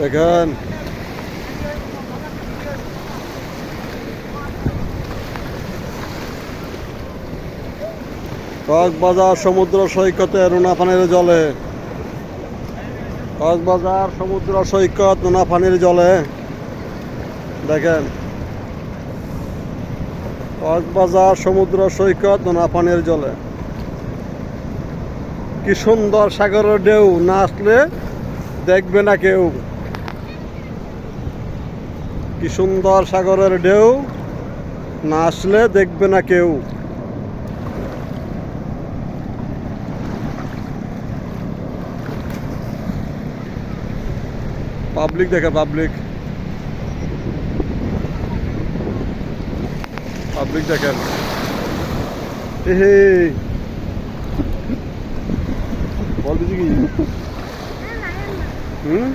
দেখেন কক্সবাজার সমুদ্র সৈকতে রুনাফানের জলে। কক্সবাজার সমুদ্র সৈকত রুনাফানির জলে। দেখেন। কক্সবাজার সমুদ্র সৈকত রুনাফানির জলে। কি সুন্দর সাগরের ঢেউ, না আসলে দেখবে না কেউ। কি সুন্দর সাগরের ঢেউ? না আসলে দেখবে না কেউ। পাবলিক দেখে পাবলিক। পাবলিক দেখেন। বলতেছি কি? হুম?